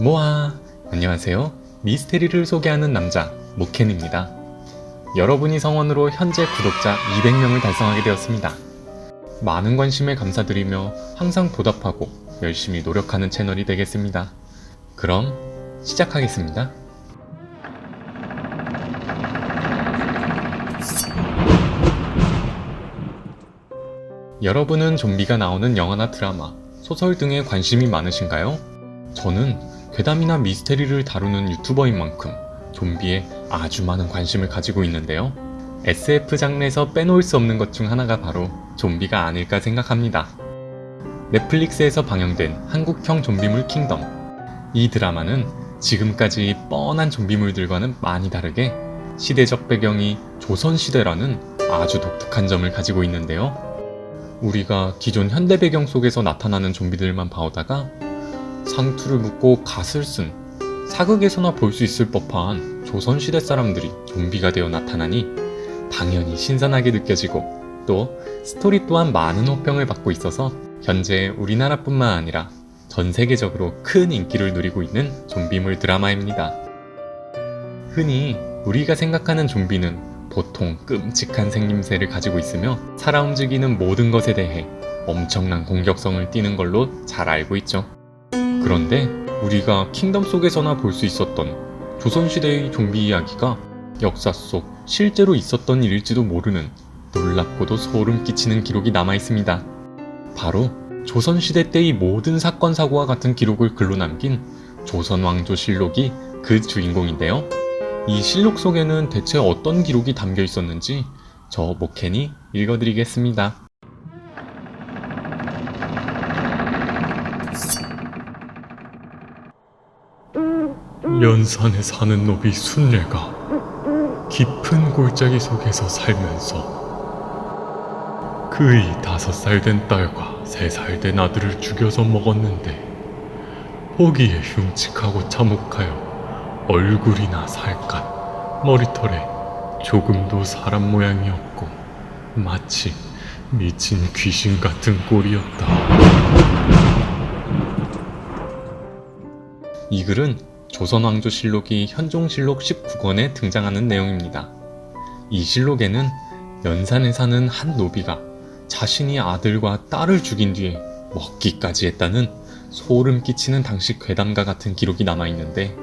모아. 안녕하세요. 미스테리를 소개하는 남자 모켄입니다. 여러분이 성원으로 현재 구독자 200명을 달성하게 되었습니다. 많은 관심에 감사드리며 항상 보답하고 열심히 노력하는 채널이 되겠습니다. 그럼 시작하겠습니다. 여러분은 좀비가 나오는 영화나 드라마, 소설 등에 관심이 많으신가요? 저는 괴담이나 미스테리를 다루는 유튜버인 만큼 좀비에 아주 많은 관심을 가지고 있는데요. SF 장르에서 빼놓을 수 없는 것 중 하나가 바로 좀비가 아닐까 생각합니다. 넷플릭스에서 방영된 한국형 좀비물 킹덤. 이 드라마는 지금까지 뻔한 좀비물들과는 많이 다르게 시대적 배경이 조선시대라는 아주 독특한 점을 가지고 있는데요. 우리가 기존 현대 배경 속에서 나타나는 좀비들만 봐오다가 상투를 묶고 갓을 쓴 사극에서나 볼 수 있을 법한 조선시대 사람들이 좀비가 되어 나타나니 당연히 신선하게 느껴지고 또 스토리 또한 많은 호평을 받고 있어서 현재 우리나라뿐만 아니라 전 세계적으로 큰 인기를 누리고 있는 좀비물 드라마입니다. 흔히 우리가 생각하는 좀비는 보통 끔찍한 생김새를 가지고 있으며 살아 움직이는 모든 것에 대해 엄청난 공격성을 띠는 걸로 잘 알고 있죠. 그런데 우리가 킹덤 속에서나 볼 수 있었던 조선시대의 좀비 이야기가 역사 속 실제로 있었던 일일지도 모르는 놀랍고도 소름 끼치는 기록이 남아 있습니다. 바로 조선시대 때의 모든 사건 사고와 같은 기록을 글로 남긴 조선왕조실록이 그 주인공인데요. 이 실록 속에는 대체 어떤 기록이 담겨 있었는지 저 모켄이 읽어드리겠습니다. 연산에 사는 노비 순례가 깊은 골짜기 속에서 살면서 그의 다섯 살 된 딸과 세 살 된 아들을 죽여서 먹었는데 보기에 흉측하고 참혹하여 얼굴이나 살갗, 머리털에 조금도 사람 모양이 없고 마치 미친 귀신 같은 꼴이었다. 이 글은 조선왕조실록이 현종실록 19권에 등장하는 내용입니다. 이 실록에는 연산에 사는 한 노비가 자신이 아들과 딸을 죽인 뒤에 먹기까지 했다는 소름 끼치는 당시 괴담과 같은 기록이 남아 있는데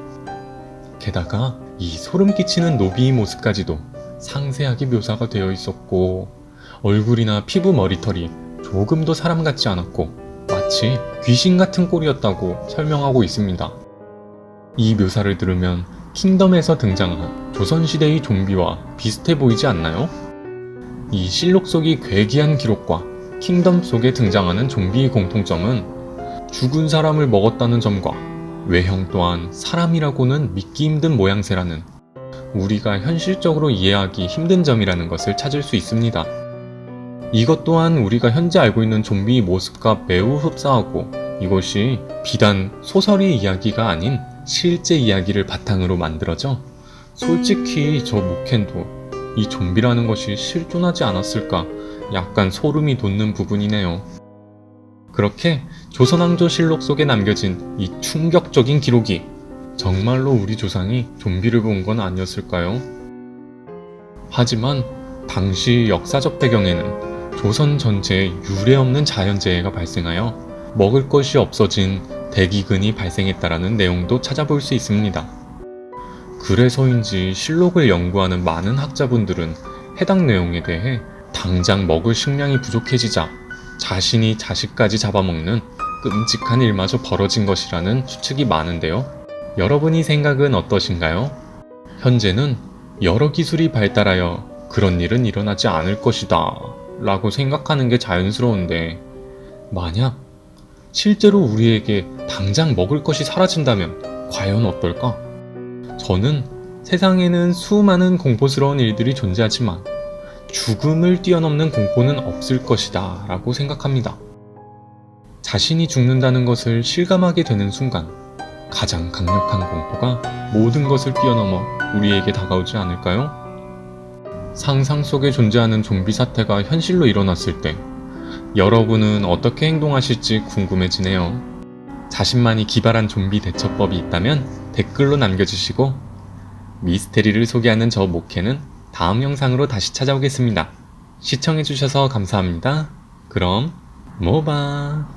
게다가 이 소름 끼치는 노비의 모습까지도 상세하게 묘사가 되어 있었고 얼굴이나 피부 머리털이 조금도 사람 같지 않았고 마치 귀신 같은 꼴이었다고 설명하고 있습니다. 이 묘사를 들으면 킹덤에서 등장한 조선시대의 좀비와 비슷해 보이지 않나요? 이 실록 속의 괴기한 기록과 킹덤 속에 등장하는 좀비의 공통점은 죽은 사람을 먹었다는 점과 외형 또한 사람이라고는 믿기 힘든 모양새라는 우리가 현실적으로 이해하기 힘든 점이라는 것을 찾을 수 있습니다. 이것 또한 우리가 현재 알고 있는 좀비의 모습과 매우 흡사하고 이것이 비단 소설의 이야기가 아닌 실제 이야기를 바탕으로 만들어져 솔직히 저 모켄도 이 좀비라는 것이 실존하지 않았을까 약간 소름이 돋는 부분이네요. 그렇게 조선왕조실록 속에 남겨진 이 충격적인 기록이 정말로 우리 조상이 좀비를 본 건 아니었을까요? 하지만 당시 역사적 배경에는 조선 전체에 유례없는 자연재해가 발생하여 먹을 것이 없어진 대기근이 발생했다라는 내용도 찾아볼 수 있습니다. 그래서인지 실록을 연구하는 많은 학자분들은 해당 내용에 대해 당장 먹을 식량이 부족해지자 자신이 자식까지 잡아먹는 끔찍한 일마저 벌어진 것이라는 추측이 많은데요. 여러분이 생각은 어떠신가요? 현재는 여러 기술이 발달하여 그런 일은 일어나지 않을 것이다 라고 생각하는 게 자연스러운데 만약 실제로 우리에게 당장 먹을 것이 사라진다면 과연 어떨까? 저는 세상에는 수많은 공포스러운 일들이 존재하지만 죽음을 뛰어넘는 공포는 없을 것이다 라고 생각합니다. 자신이 죽는다는 것을 실감하게 되는 순간 가장 강력한 공포가 모든 것을 뛰어넘어 우리에게 다가오지 않을까요? 상상 속에 존재하는 좀비 사태가 현실로 일어났을 때 여러분은 어떻게 행동하실지 궁금해지네요. 자신만이 기발한 좀비 대처법이 있다면 댓글로 남겨주시고 미스테리를 소개하는 저 목회는 다음 영상으로 다시 찾아오겠습니다. 시청해주셔서 감사합니다. 그럼 모바